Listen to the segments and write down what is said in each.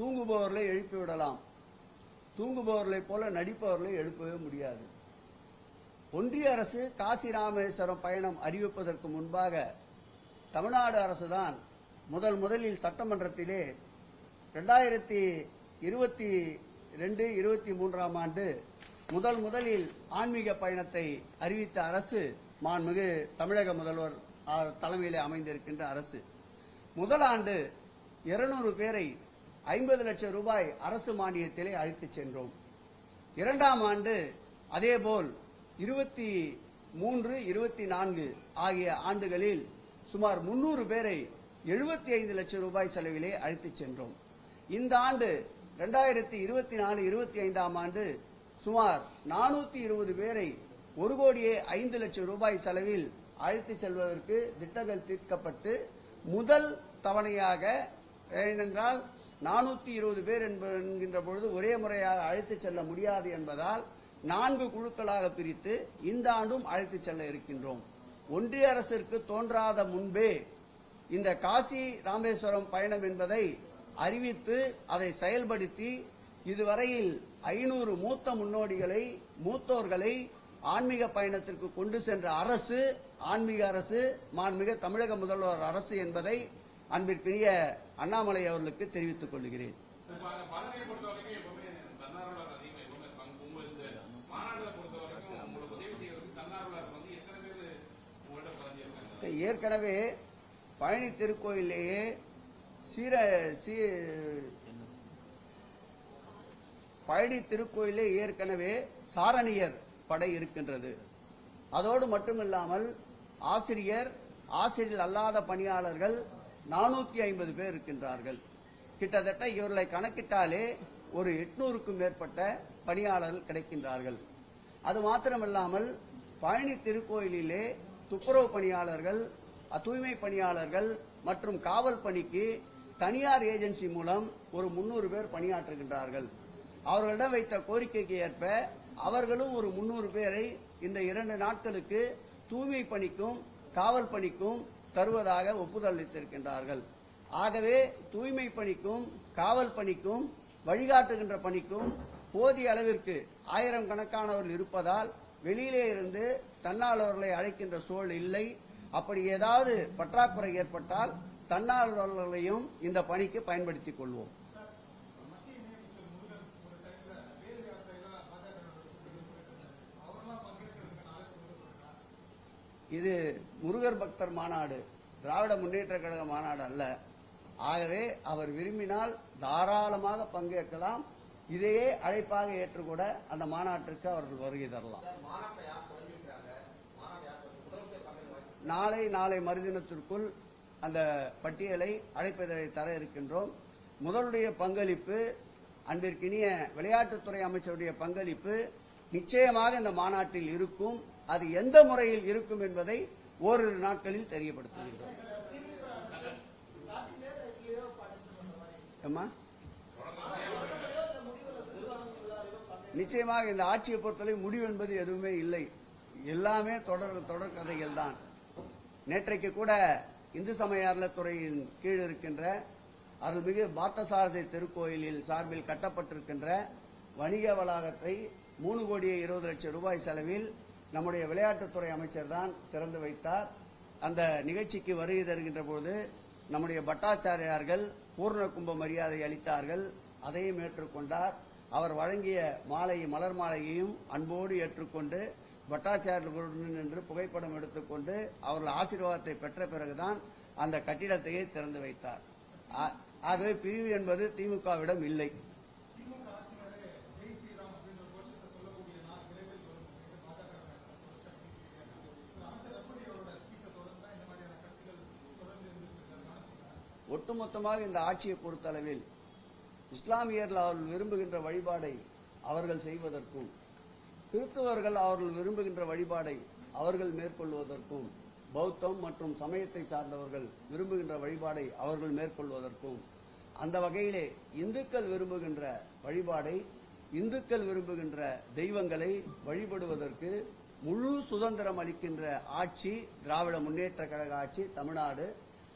தூங்குபவர்களை எழுப்பி விடலாம். தூங்குபவர்களைப் போல நடிப்பவர்களை எழுப்பவே முடியாது. ஒன்றிய அரசு காசி ராமேஸ்வரம் பயணம் அறிவிப்பதற்கு முன்பாக தமிழ்நாடு அரசுதான் முதல் முதலில் சட்டமன்றத்திலே இரண்டாயிரத்தி இருபத்தி ரெண்டு இருபத்தி மூன்றாம் ஆண்டு முதல் முதலில் ஆன்மீக பயணத்தை அறிவித்த அரசு மாண்புமிகு தமிழக முதல்வர் தலைமையில் தலைமையிலே அமைந்திருக்கின்ற அரசு. முதல் ஆண்டு இருநூறு பேரை ஐம்பது லட்சம் ரூபாய் அரசு மானியத்திலே அழைத்துச் சென்றோம். இரண்டாம் ஆண்டு அதேபோல் இருபத்தி மூன்று இருபத்தி நான்கு ஆகிய ஆண்டுகளில் சுமார் முன்னூறு பேரை எழுபத்தி ஐந்து லட்சம் ரூபாய் செலவிலே அழைத்துச் சென்றோம். இந்த ஆண்டு இரண்டாயிரத்தி இருபத்தி நாலு இருபத்தி ஐந்தாம் ஆண்டு சுமார் நானூத்தி இருபது பேரை ஒரு கோடியே ஐந்து லட்சம் ரூபாய் செலவில் அழைத்துச் செல்வதற்கு திட்டங்கள் தீர்க்கப்பட்டு முதல் தவணையாக ஏனென்றால் நானூத்தி இருபது பேர் என்ப- என்கின்ற பொழுது ஒரே முறையாக அழைத்துச் செல்ல முடியாது என்பதால் நான்கு குழுக்களாக பிரித்து இந்த ஆண்டும் அழைத்துச் செல்ல இருக்கின்றோம். ஒன்றிய அரசிற்கு தோன்றாத முன்பே இந்த காசி ராமேஸ்வரம் பயணம் என்பதை அறிவித்து அதை செயல்படுத்தி இதுவரையில் ஐநூறு மூத்த முன்னோடிகளை மூத்தோர்களை ஆன்மீக பயணத்திற்கு கொண்டு சென்ற அரசு ஆன்மீக அரசு மாண்புமிகு தமிழக முதல்வர் அரசு என்பதை அன்பிற்குரிய அண்ணாமலை அவர்களுக்கு தெரிவித்துக் கொள்கிறேன். ஏற்கனவே பழனி திருக்கோயிலேயே சீர பழனி திருக்கோயிலே ஏற்கனவே சாரணியர் படை இருக்கின்றது. அதோடு மட்டுமில்லாமல் ஆசிரியர் ஆசிரியர் அல்லாத பணியாளர்கள் நானூத்தி ஐம்பது பேர் இருக்கின்றார்கள். கிட்டத்தட்ட இவர்களை கணக்கிட்டாலே ஒரு எட்நூறுக்கும் மேற்பட்ட பணியாளர்கள் கிடைக்கின்றார்கள். அது மாத்திரமல்லாமல் பழனி திருக்கோயிலிலே துப்புரவு பணியாளர்கள் தூய்மை பணியாளர்கள் மற்றும் காவல் பணிக்கு தனியார் ஏஜென்சி மூலம் ஒரு முன்னூறு பேர் பணியாற்றுகின்றார்கள். அவர்களிடம் வைத்த கோரிக்கைக்கு ஏற்ப அவர்களும் ஒரு முன்னூறு பேரை இந்த இரண்டு நாட்களுக்கு தூய்மை பணிக்கும் காவல் பணிக்கும் தருவதாக ஒப்புதல் அளித்திருக்கின்றார்கள் ஆகவே தூய்மை பணிக்கும் காவல் பணிக்கும் வழிகாட்டுகின்ற பணிக்கும் போதிய அளவிற்கு ஆயிரம் கணக்கானவர்கள் இருப்பதால் வெளியிலே இருந்து தன்னார்வலர்களை அழைக்கின்ற சூழல் இல்லை. அப்படி ஏதாவது பற்றாக்குறை ஏற்பட்டால் தன்னார்வலர்களையும் இந்த பணிக்கு பயன்படுத்திக் கொள்வோம். இது முருகர் பக்தர் மாநாடு திராவிட முன்னேற்ற கழக மாநாடு அல்ல. ஆகவே அவர் விரும்பினால் தாராளமாக பங்கேற்கலாம். இதையே அழைப்பாக ஏற்றுக்கூட அந்த மாநாட்டிற்கு அவர்கள் வருகை தரலாம். நாளை நாளை மறுதினத்திற்குள் அந்த பட்டியலை அழைப்பதை தர இருக்கின்றோம். முதலுடைய பங்களிப்பு அன்பிற்கினிய விளையாட்டுத்துறை அமைச்சருடைய பங்களிப்பு நிச்சயமாக இந்த மாநாட்டில் இருக்கும். அது எந்த முறையில் இருக்கும் என்பதை ஓரிரு நாட்களில் தெரியப்படுத்துகின்றோம் நிச்சயமாக இந்த ஆட்சியை பொறுத்தவரை முடிவு என்பது எதுவுமே இல்லை. எல்லாமே தொடர் தொடர் கதைகள் தான். நேற்றைக்கு கூட இந்து சமய அறநிலைத்துறையின் கீழ் இருக்கின்ற அருள்மிகு பார்த்தசாரதி திருக்கோயிலில் சார்பில் கட்டப்பட்டிருக்கின்ற வணிக வளாகத்தை மூணு கோடியே இருபது லட்சம் ரூபாய் செலவில் நம்முடைய விளையாட்டுத்துறை அமைச்சர் தான் திறந்து வைத்தார். அந்த நிகழ்ச்சிக்கு வருகை தருகின்ற போது நம்முடைய பட்டாச்சாரியார்கள் பூர்ண கும்ப மரியாதை அளித்தார்கள். அதையும் ஏற்றுக்கொண்டார் அவர் வழங்கிய மாலை மலர் மாலையையும் அன்போடு ஏற்றுக்கொண்டு பட்டாச்சாரியர்களுடன் நின்று புகைப்படம் எடுத்துக்கொண்டு அவர்கள் ஆசீர்வாதத்தை பெற்ற பிறகுதான் அந்த கட்டிடத்தையே திறந்து வைத்தார். ஆகவே பிரிவு என்பது திமுகவிடம் இல்லை. ஒட்டுமொத்தமாக இந்த ஆட்சியை பொறுத்தளவில் இஸ்லாமியர்கள் அவர்கள் விரும்புகின்ற வழிபாடை அவர்கள் செய்வதற்கும் கிறிஸ்தவர்கள் அவர்கள் விரும்புகின்ற வழிபாடை அவர்கள் மேற்கொள்வதற்கும் பௌத்தம் மற்றும் சமயத்தை சார்ந்தவர்கள் விரும்புகின்ற வழிபாடை அவர்கள் மேற்கொள்வதற்கும் அந்த வகையிலே இந்துக்கள் விரும்புகின்ற வழிபாடை இந்துக்கள் விரும்புகின்ற தெய்வங்களை வழிபடுவதற்கு முழு சுதந்திரம் அளிக்கின்ற ஆட்சி திராவிட முன்னேற்ற கழக ஆட்சி தமிழ்நாடு.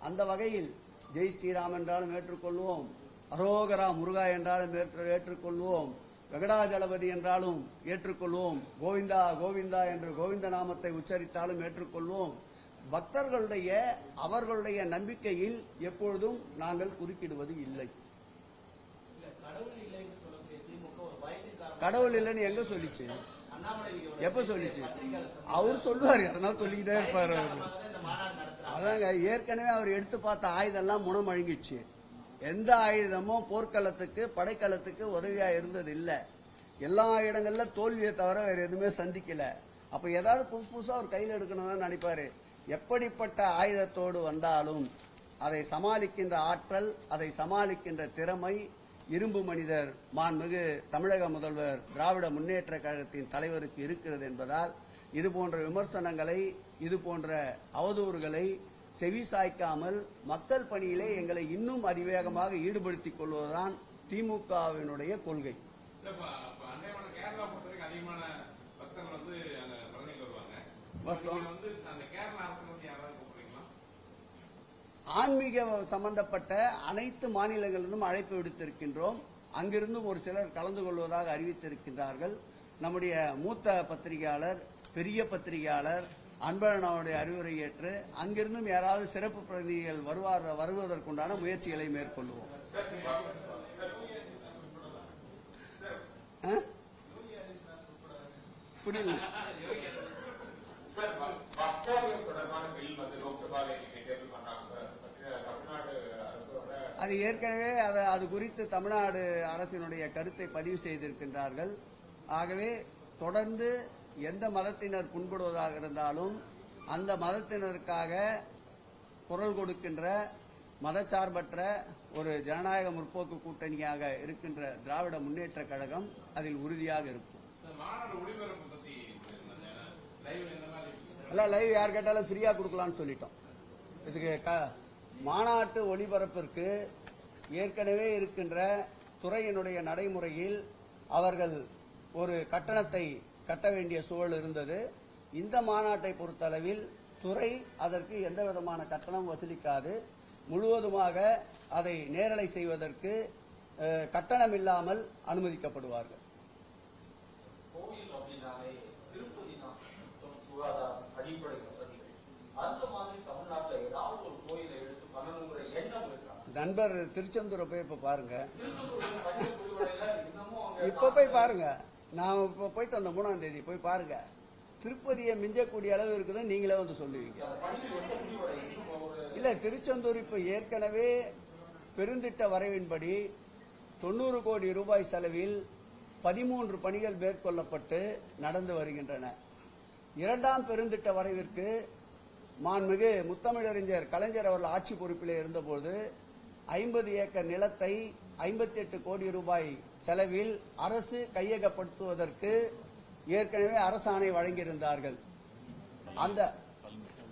அந்த வகையில் ஜெய் ஸ்ரீராம் என்றாலும் ஏற்றுக்கொள்வோம். அரோகரா முருகா என்றாலும் ஏற்று- ஏற்றுக்கொள்வோம். வெங்கடாஜலபதி என்றாலும் ஏற்றுக்கொள்வோம். கோவிந்தா கோவிந்தா என்று கோவிந்த நாமத்தை உச்சரித்தாலும் ஏற்றுக்கொள்வோம். பக்தர்களுடைய அவர்களுடைய நம்பிக்கையில் எப்பொழுதும் நாங்கள் குறுக்கிடுவது இல்லை. கடவுள் இல்லைன்னு எங்க சொல்லிச்சு? எப்ப சொல்லிச்சு? அவர் சொல்லுவாரு அதனால சொல்லிக்கிட்டே இருப்பாரு அதாங்க ஏற்கனவே அவர் எடுத்து பார்த்த ஆயுதம் எல்லாம் முனமழுங்கிச்சு எந்த ஆயுதமும் போர்க்களத்துக்கு படைக்களத்துக்கு உதவியா இருந்தது இல்ல எல்லா இடங்கள்ல தோல்வியை தவிர வேற எதுவுமே சந்திக்கல. அப்ப ஏதாவது புதுசு புதுசா அவர் கையில் எடுக்கணும்னு நினைப்பாரு. எப்படிப்பட்ட ஆயுதத்தோடு வந்தாலும் அதை சமாளிக்கின்ற ஆற்றல் அதை சமாளிக்கின்ற திறமை இரும்பு மனிதர் மாண்புமிகு தமிழக முதல்வர் திராவிட முன்னேற்ற கழகத்தின் தலைவருக்கு இருக்கிறது என்பதால் இது போன்ற விமர்சனங்களை இது போன்ற அவதூறுகளை செவி சாய்க்காமல் மக்கள் பணியிலே எங்களை இன்னும் அதிவேகமாக ஈடுபடுத்திக் கொள்வதுதான் திமுகவினுடைய கொள்கை. ஆன்மீக சம்பந்தப்பட்ட அனைத்து மாநிலங்களிலும் அழைப்பு விடுத்திருக்கின்றோம். அங்கிருந்தும் ஒரு சிலர் கலந்து கொள்வதாக அறிவித்திருக்கின்றார்கள். நம்முடைய மூத்த பத்திரிகையாளர் பெரிய பத்திரிகையாளர் அன்பழனாவுடைய அறிவுரை ஏற்று அங்கிருந்தும் யாராவது சிறப்பு பிரதிநிதிகள் வருவார் வருவதற்குண்டான முயற்சிகளை மேற்கொள்வோம். புரியல அது ஏற்கனவே அது அது குறித்து தமிழ்நாடு அரசினுடைய கருத்தை பதிவு செய்திருக்கின்றார்கள். ஆகவே தொடர்ந்து எந்த மதத்தினர் புண்படுவதாக இருந்தாலும் அந்த மதத்தினருக்காக குரல் கொடுக்கின்ற மதச்சார்பற்ற ஒரு ஜனநாயக முற்போக்கு கூட்டணியாக இருக்கின்ற திராவிட முன்னேற்ற கழகம் அதில் உறுதியாக இருக்கும். எல்லாம் லைவ் யார் கேட்டாலும் ஃப்ரீயா கொடுக்கலாம்னு சொல்லிட்டோம். இதுக்கு மாநாட்டு ஒளிபரப்பிற்கு ஏற்கனவே இருக்கின்ற துறையினுடைய நடைமுறையில் அவர்கள் ஒரு கட்டணத்தை கட்ட வேண்டிய சூழல் இருந்தது. இந்த மாநாட்டை பொறுத்தளவில் துறை அதற்கு எந்த விதமான கட்டணம் வசூலிக்காது. முழுவதுமாக அதை நேரலை செய்வதற்கு கட்டணம் இல்லாமல் அனுமதிக்கப்படுவார்கள். நண்பர் திருச்செந்தூரை போய் இப்ப பாருங்க. இப்ப போய் பாருங்க. நான் இப்போ போயிட்டு வந்த மூணாம் தேதி போய் பாருங்க. திருப்பதியை மிஞ்சக்கூடிய அளவு இருக்குதுன்னு நீங்களே வந்து சொல்லுவீங்க. இல்ல திருச்செந்தூர் இப்ப ஏற்கனவே பெருந்திட்ட வரைவின்படி தொண்ணூறு கோடி ரூபாய் செலவில் பதிமூன்று பணிகள் மேற்கொள்ளப்பட்டு நடந்து வருகின்றன. இரண்டாம் பெருந்திட்ட வரைவிற்கு மாண்புமிகு முத்தமிழறிஞர் கலைஞர் அவர்கள் ஆட்சி பொறுப்பிலே இருந்தபோது ஐம்பது ஏக்கர் நிலத்தை ஐம்பத்தி எட்டு கோடி ரூபாய் செலவில் அரசு கையகப்படுத்துவதற்கு ஏற்கனவே அரசாணை வழங்கியிருந்தார்கள். அந்த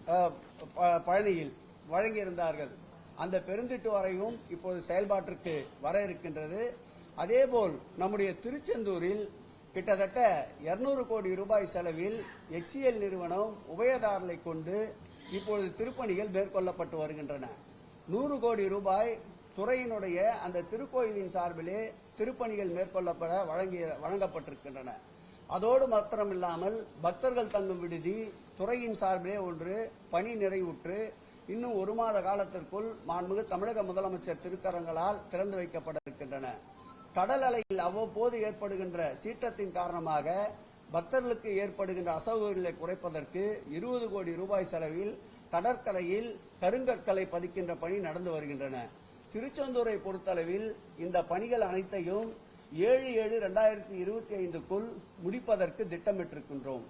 ப- பழனியில் வழங்கியிருந்தார்கள். அந்த பெருந்திட்டு வரையும் இப்போது செயல்பாட்டிற்கு வர இருக்கின்றது. அதேபோல் நம்முடைய திருச்செந்தூரில் கிட்டத்தட்ட 200 கோடி ரூபாய் செலவில் எச்சிஎல் நிறுவனம் உபயதாரர்களை கொண்டு இப்பொழுது திருப்பணிகள் மேற்கொள்ளப்பட்டு வருகின்றன. நூறு கோடி ரூபாய் துறையினுடைய அந்த திருக்கோயிலின் சார்பிலே திருப்பணிகள் மேற்கொள்ளப்பட வழங்கிய வழங்கப்பட்டிருக்கின்றன. அதோடு மாத்திரமில்லாமல் பக்தர்கள் தங்கும் விடுதி துறையின் சார்பிலே ஒன்று பணி நிறைவுற்று இன்னும் ஒரு மாத காலத்திற்குள் மாண்புமிகு தமிழக முதலமைச்சர் திருக்கரங்களால் திறந்து வைக்கப்பட இருக்கின்றன கடல் அலையில் அவ்வப்போது ஏற்படுகின்ற சீற்றத்தின் காரணமாக பக்தர்களுக்கு ஏற்படுகின்ற அசௌகரியங்களை குறைப்பதற்கு இருபது கோடி ரூபாய் செலவில் கடற்கரையில் கருங்கற்களை பதிக்கின்ற பணி நடந்து வருகின்றன. திருச்செந்தூரை பொறுத்தளவில் இந்த பணிகள் அனைத்தையும் ஏழு ஏழு இரண்டாயிரத்தி இருபத்தி ஐந்துக்குள் முடிப்பதற்கு திட்டமிட்டிருக்கின்றோம்.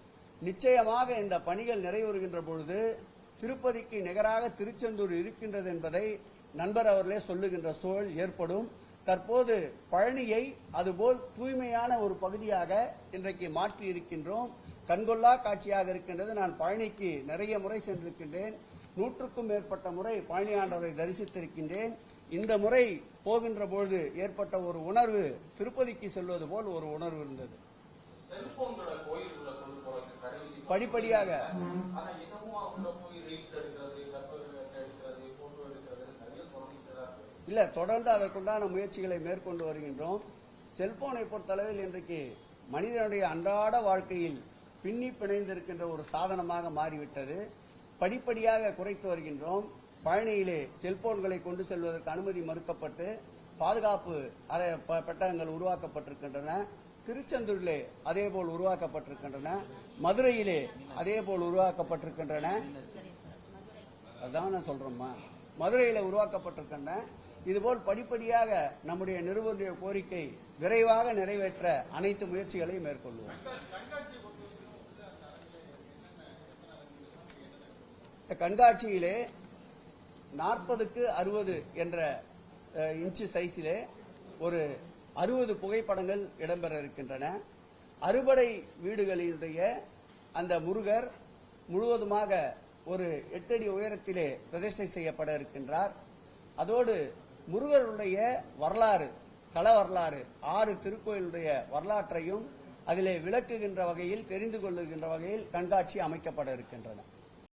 நிச்சயமாக இந்த பணிகள் நிறைவேறுகின்ற பொழுது திருப்பதிக்கு நிகராக திருச்செந்தூர் இருக்கின்றது என்பதை நண்பர் அவர்களே சொல்லுகின்ற சூழல் ஏற்படும். தற்போது பழனியை அதுபோல் தூய்மையான ஒரு பகுதியாக இன்றைக்கு மாற்றி இருக்கின்றோம் கண்கொள்ளா காட்சியாக இருக்கின்றது. நான் பழனிக்கு நிறைய முறை சென்றிருக்கின்றேன். நூற்றுக்கும் மேற்பட்ட முறை பழனி ஆண்டவரை தரிசித்திருக்கின்றேன். இந்த முறை போகின்ற பொழுது ஏற்பட்ட ஒரு உணர்வு திருப்பதிக்கு செல்வது போல் ஒரு உணர்வு இருந்தது. படிப்படியாக. இல்ல தொடர்ந்து அதற்குண்டான முயற்சிகளை மேற்கொண்டு வருகின்றோம். செல்போனை பொறுத்தளவில் இன்றைக்கு மனிதனுடைய அன்றாட வாழ்க்கையில் பின்னி பிணைந்திருக்கின்ற ஒரு சாதனமாக மாறிவிட்டது. படிப்படியாக குறைத்து வருகின்றோம். பழனியிலே செல்போன்களை கொண்டு செல்வதற்கு அனுமதி மறுக்கப்பட்டு பாதுகாப்பு அறை பெட்டகங்கள் உருவாக்கப்பட்டிருக்கின்றன. திருச்செந்தூரிலே அதேபோல் உருவாக்கப்பட்டிருக்கின்றன. மதுரையிலே அதேபோல் உருவாக்கப்பட்டிருக்கின்றன. அதான் நான் சொல்றேம்மா. மதுரையில உருவாக்கப்பட்டிருக்கின்றன. இதுபோல் படிப்படியாக நம்முடைய நிறுவனுடைய கோரிக்கை விரைவாக நிறைவேற்ற அனைத்து முயற்சிகளையும் மேற்கொள்வோம். இந்த கண்காட்சியிலே நாற்பதுக்கு அறுபது என்ற இன்ச்சு சைஸிலே ஒரு அறுபது புகைப்படங்கள் இடம்பெற இருக்கின்றன. அறுபடை வீடுகளினுடைய அந்த முருகர் முழுவதுமாக ஒரு எட்டடி உயரத்திலே பிரதிஷ்டை செய்யப்பட இருக்கின்றார். அதோடு முருகருடைய வரலாறு கள வரலாறு ஆறு திருக்கோயிலுடைய வரலாற்றையும் அதிலே விளக்குகின்ற வகையில் தெரிந்து கொள்ளுகின்ற வகையில் கண்காட்சி அமைக்கப்பட இருக்கின்றன.